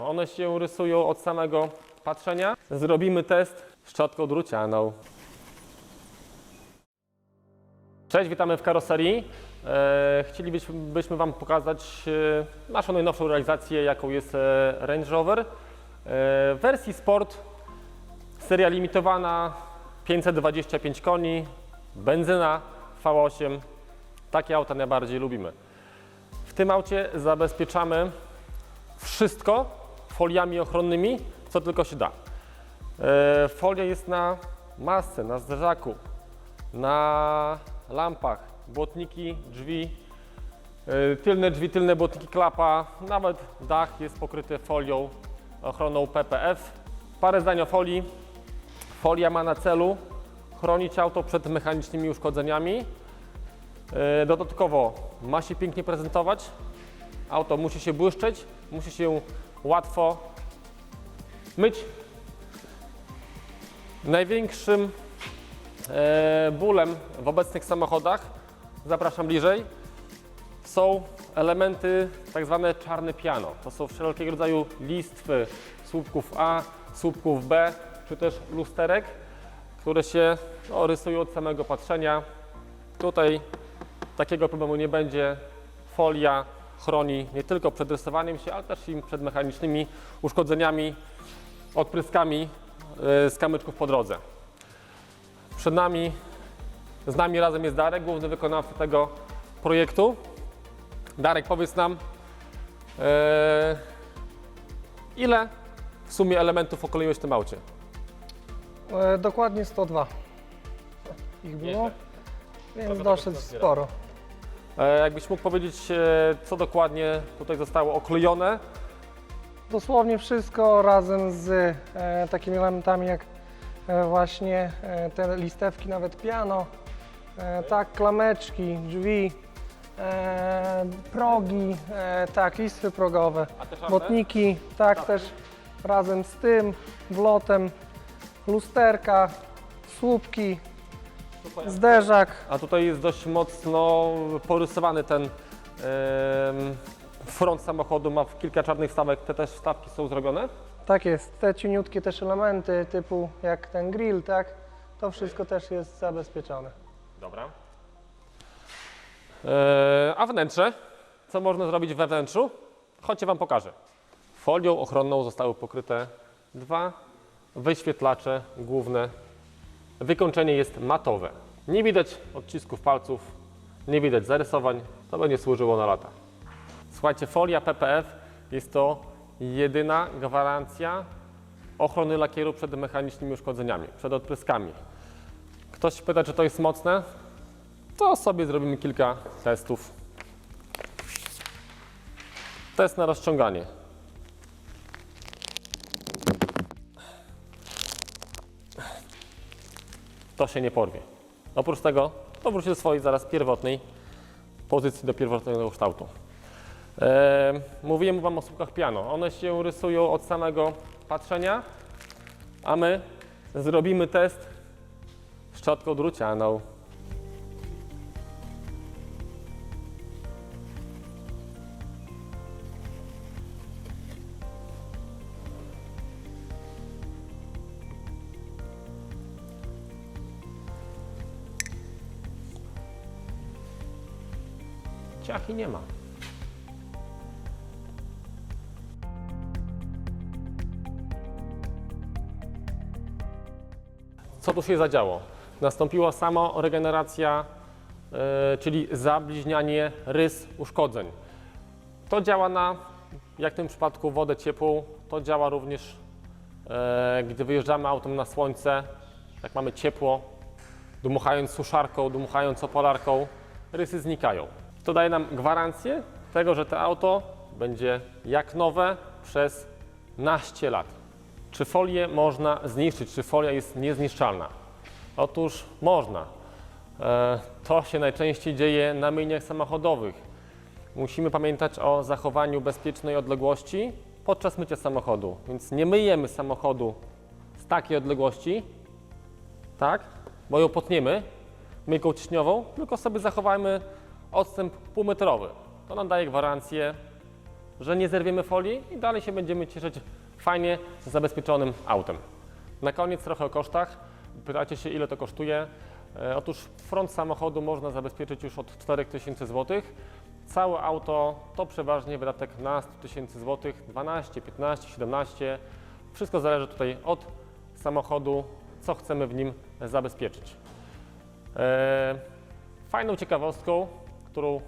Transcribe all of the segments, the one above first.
One się rysują od samego patrzenia. Zrobimy test szczotką drucianą. Cześć, witamy w karoserii. E, chcielibyśmy Wam pokazać e, naszą najnowszą realizację, jaką jest e, Range Rover. W wersji Sport seria limitowana 525 koni, benzyna V8. Takie auta najbardziej lubimy. W tym aucie zabezpieczamy wszystko foliami ochronnymi, co tylko się da. E, Folia jest na masce, na zderzaku, na lampach, błotniki, drzwi, e, tylne drzwi, tylne błotniki klapa, nawet dach jest pokryty folią ochroną PPF. Parę zdań o folii. Folia ma na celu chronić auto przed mechanicznymi uszkodzeniami. E, Dodatkowo ma się pięknie prezentować. Auto musi się błyszczeć, musi się łatwo myć. Największym e, bólem w obecnych samochodach, zapraszam bliżej, są elementy tak zwane czarne piano. To są wszelkiego rodzaju listwy słupków A, słupków B, czy też lusterek, które się no, rysują od samego patrzenia. Tutaj takiego problemu nie będzie. Folia chroni nie tylko przed rysowaniem się, ale też i przed mechanicznymi uszkodzeniami, odpryskami e, z kamyczków po drodze. Przed nami, z nami razem jest Darek, główny wykonawca tego projektu. Darek, powiedz nam, e, ile w sumie elementów okleiłeś w tym aucie? E, dokładnie 102 ich było, Nieźle. więc dosyć sporo. E, jakbyś mógł powiedzieć, e, co dokładnie tutaj zostało oklejone? Dosłownie wszystko razem z e, takimi elementami jak właśnie te listewki, nawet piano, tak, klameczki, drzwi, progi, tak, listwy progowe, botniki, tak, też razem z tym, wlotem, lusterka, słupki, zderzak, A tutaj jest dość mocno porysowany ten em, front samochodu, ma kilka czarnych wstawek, te też wstawki są zrobione? Tak jest, te cieniutkie też elementy typu jak ten grill, tak? To wszystko też jest zabezpieczone. Dobra. E, a wnętrze? Co można zrobić we wnętrzu? Chodźcie Wam pokażę. Folią ochronną zostały pokryte dwa wyświetlacze główne. Wykończenie jest matowe. Nie widać odcisków palców, nie widać zarysowań. To będzie służyło na lata. Słuchajcie, folia PPF jest to jedyna gwarancja ochrony lakieru przed mechanicznymi uszkodzeniami, przed odpryskami. Ktoś pyta, czy to jest mocne? To sobie zrobimy kilka testów. Test na rozciąganie. To się nie porwie. Oprócz tego powróci do swojej zaraz pierwotnej pozycji, do pierwotnego kształtu. E, mówiłem Wam o słupkach piano. One się rysują od samego patrzenia, a my zrobimy test szczotką drucianą. Ciachy nie ma. Co tu się zadziało? Nastąpiła samoregeneracja, e, czyli zabliźnianie rys uszkodzeń. To działa na, jak w tym przypadku, wodę ciepłą. To działa również, e, gdy wyjeżdżamy autem na słońce, jak mamy ciepło, dmuchając suszarką, dmuchając opalarką, rysy znikają. To daje nam gwarancję tego, że to auto będzie jak nowe przez naście lat. Czy folię można zniszczyć? Czy folia jest niezniszczalna? Otóż można. E, To się najczęściej dzieje na myjniach samochodowych. Musimy pamiętać o zachowaniu bezpiecznej odległości podczas mycia samochodu. Więc nie myjemy samochodu z takiej odległości, tak, bo ją potniemy myjką ciśniową, tylko sobie zachowajmy odstęp półmetrowy. To nam daje gwarancję że nie zerwiemy folii i dalej się będziemy cieszyć fajnie zabezpieczonym autem. Na koniec trochę o kosztach. Pytacie się, ile to kosztuje. E, Otóż front samochodu można zabezpieczyć już od 4000 zł. Całe auto to przeważnie wydatek na 100 tysięcy złotych, 12, 15, 17. Wszystko zależy tutaj od samochodu, co chcemy w nim zabezpieczyć. E, Fajną ciekawostką, którą,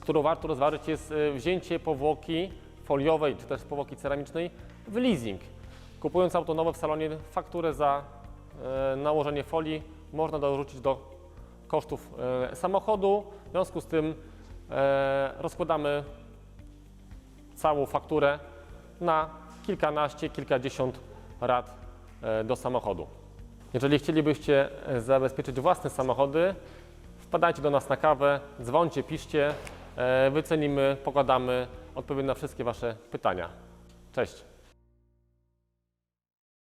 którą warto rozważyć jest e, wzięcie powłoki foliowej czy też powłoki ceramicznej w leasing. Kupując auto nowe w salonie, fakturę za e, nałożenie folii można dorzucić do kosztów e, samochodu. W związku z tym rozkładamy całą fakturę na kilkanaście, kilkadziesiąt rat do samochodu. Jeżeli chcielibyście zabezpieczyć własne samochody, wpadajcie do nas na kawę, dzwońcie, piszcie, e, wycenimy, pogadamy, odpowiem na wszystkie Wasze pytania. Cześć!